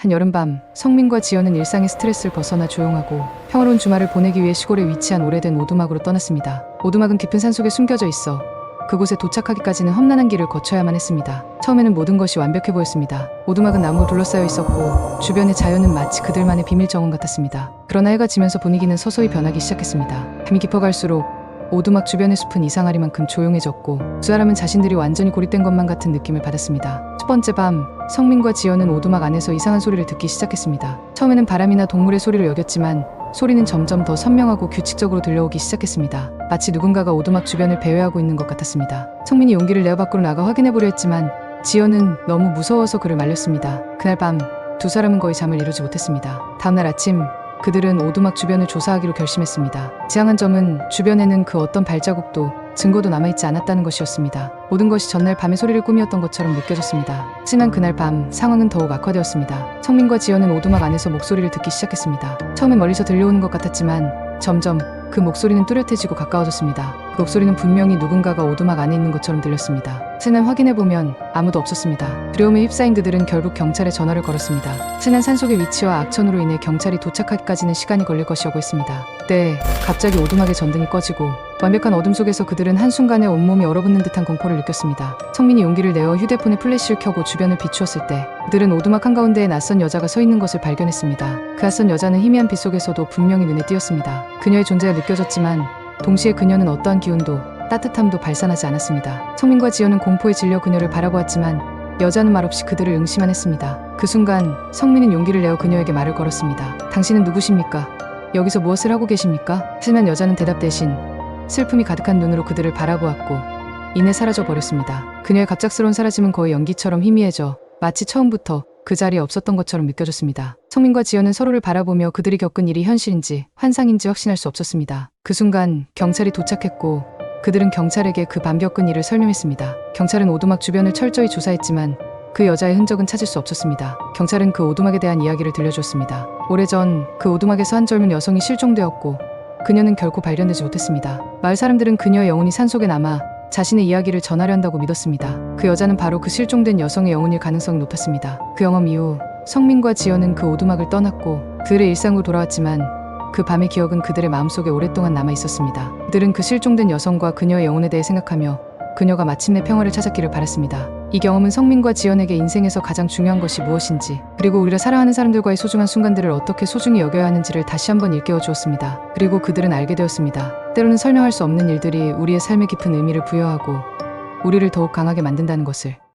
한 여름밤 성민과 지연은 일상의 스트레스를 벗어나 조용하고 평화로운 주말을 보내기 위해 시골에 위치한 오래된 오두막으로 떠났습니다. 오두막은 깊은 산속에 숨겨져 있어 그곳에 도착하기까지는 험난한 길을 거쳐야만 했습니다. 처음에는 모든 것이 완벽해 보였습니다. 오두막은 나무로 둘러싸여 있었고 주변의 자연은 마치 그들만의 비밀 정원 같았습니다. 그러나 해가 지면서 분위기는 서서히 변하기 시작했습니다. 밤이 깊어갈수록 오두막 주변의 숲은 이상하리만큼 조용해졌고 두 사람은 자신들이 완전히 고립된 것만 같은 느낌을 받았습니다. 첫 번째 밤 성민과 지연은 오두막 안에서 이상한 소리를 듣기 시작했습니다. 처음에는 바람이나 동물의 소리를 여겼지만 소리는 점점 더 선명하고 규칙적으로 들려오기 시작했습니다. 마치 누군가가 오두막 주변을 배회하고 있는 것 같았습니다. 성민이 용기를 내어 밖으로 나가 확인해보려 했지만 지연은 너무 무서워서 그를 말렸습니다. 그날 밤 두 사람은 거의 잠을 이루지 못했습니다. 다음날 아침 그들은 오두막 주변을 조사하기로 결심했습니다. 지향한 점은 주변에는 그 어떤 발자국도 증거도 남아있지 않았다는 것이었습니다. 모든 것이 전날 밤의 소리를 꾸미었던 것처럼 느껴졌습니다. 하지만 그날 밤 상황은 더욱 악화되었습니다. 성민과 지연은 오두막 안에서 목소리를 듣기 시작했습니다. 처음엔 멀리서 들려오는 것 같았지만 점점 그 목소리는 뚜렷해지고 가까워졌습니다. 그 목소리는 분명히 누군가가 오두막 안에 있는 것처럼 들렸습니다. 하지만 확인해보면 아무도 없었습니다. 두려움에 휩싸인 그들은 결국 경찰에 전화를 걸었습니다. 흔한 산속의 위치와 악천후로 인해 경찰이 도착하기까지는 시간이 걸릴 것이라고 했습니다. 그때 갑자기 오두막의 전등이 꺼지고 완벽한 어둠 속에서 그들은 한순간에 온몸이 얼어붙는 듯한 공포를 느꼈습니다. 성민이 용기를 내어 휴대폰에 플래시를 켜고 주변을 비추었을 때 그들은 오두막 한가운데에 낯선 여자가 서 있는 것을 발견했습니다. 그 낯선 여자는 희미한 빛 속에서도 분명히 눈에 띄었습니다. 그녀의 존재가 느껴졌지만 동시에 그녀는 어떠한 기운도 따뜻함도 발산하지 않았습니다. 성민과 지연은 공포에 질려 그녀를 바라보았지만 여자는 말없이 그들을 응시만 했습니다. 그 순간 성민은 용기를 내어 그녀에게 말을 걸었습니다. 당신은 누구십니까? 여기서 무엇을 하고 계십니까? 하지만 여자는 대답 대신 슬픔이 가득한 눈으로 그들을 바라보았고 이내 사라져 버렸습니다. 그녀의 갑작스러운 사라짐은 거의 연기처럼 희미해져 마치 처음부터 그 자리에 없었던 것처럼 느껴졌습니다. 성민과 지연은 서로를 바라보며 그들이 겪은 일이 현실인지 환상인지 확신할 수 없었습니다. 그 순간 경찰이 도착했고 그들은 경찰에게 그밤 겪은 일을 설명했습니다. 경찰은 오두막 주변을 철저히 조사했지만 그 여자의 흔적은 찾을 수 없었습니다. 경찰은 그 오두막에 대한 이야기를 들려줬습니다. 오래전 그 오두막에서 한 젊은 여성이 실종되었고 그녀는 결코 발견되지 못했습니다. 마을 사람들은 그녀의 영혼이 산속에 남아 자신의 이야기를 전하려 한다고 믿었습니다. 그 여자는 바로 그 실종된 여성의 영혼일 가능성이 높았습니다. 그 영험 이후 성민과 지연은 그 오두막을 떠났고 그들의 일상으로 돌아왔지만 그 밤의 기억은 그들의 마음속에 오랫동안 남아 있었습니다. 그들은 그 실종된 여성과 그녀의 영혼에 대해 생각하며 그녀가 마침내 평화를 찾았기를 바랐습니다. 이 경험은 성민과 지연에게 인생에서 가장 중요한 것이 무엇인지, 그리고 우리가 사랑하는 사람들과의 소중한 순간들을 어떻게 소중히 여겨야 하는지를 다시 한번 일깨워 주었습니다. 그리고 그들은 알게 되었습니다. 때로는 설명할 수 없는 일들이 우리의 삶에 깊은 의미를 부여하고 우리를 더욱 강하게 만든다는 것을.